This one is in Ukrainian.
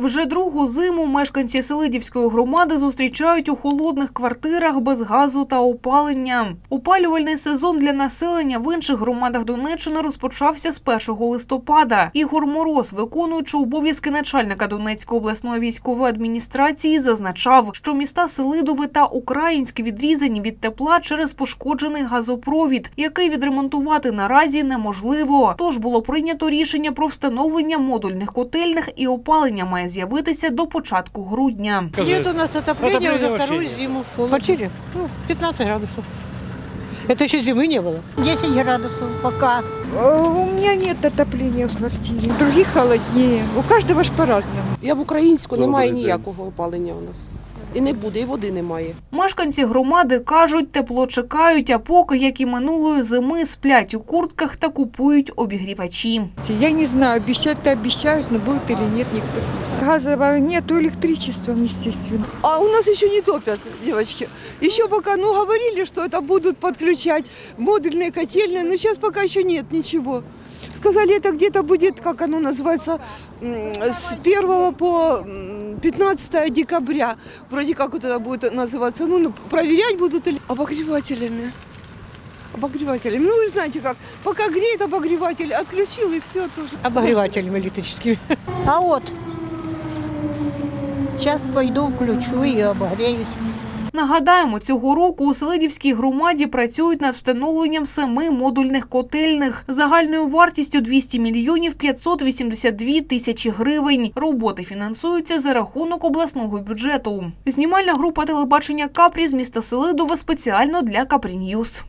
Вже другу зиму мешканці Селидівської громади зустрічають у холодних квартирах без газу та опалення. Опалювальний сезон для населення в інших громадах Донеччини розпочався з 1 листопада. Ігор Мороз, виконуючи обов'язки начальника Донецької обласної військової адміністрації, зазначав, що міста Селидове та Українське відрізані від тепла через пошкоджений газопровід, який відремонтувати наразі неможливо. Тож було прийнято рішення про встановлення модульних котельних і опалення має з'явитися до початку грудня. Нет у нас отопления Отопления уже вообще вторую нет. зиму. В квартире ну, 15 градусов. Это еще зимы не было. 10 градусов пока. Э, У меня нет отопления в квартире, других холоднее. У каждого ж по-разному. Я в українську Добрий немає день. ніякого опалення у нас. І не буде, і води немає. Мешканці громади кажуть, тепло чекають, а поки, як і минулої зими, сплять у куртках та купують обігрівачі. Я не знаю, обещать-то обещают, но будет или нет, никто ж не знает. Газового нету, электричеством, естественно. А у нас еще не топят, девочки. Еще пока, ну, говорили, что это будут подключать модульные котельные, но сейчас пока еще нет ничего. Сказали, это где-то будет, как оно называется, м, с 1 по м, 15 декабря. Вроде как вот это будет называться. Ну, ну, проверять будут или обогревателями. Обогревателями. Ну, вы знаете как, пока греет обогреватель, отключил и все тоже. Обогревателями электрическими. А вот. Сейчас пойду включу и обогреюсь. Нагадаємо, цього року у Селидівській громаді працюють над встановленням семи модульних котельних загальною вартістю 200 мільйонів 582 тисячі гривень. Роботи фінансуються за рахунок обласного бюджету. Знімальна група телебачення Капрі з міста Селидова спеціально для Капрі Ньюс.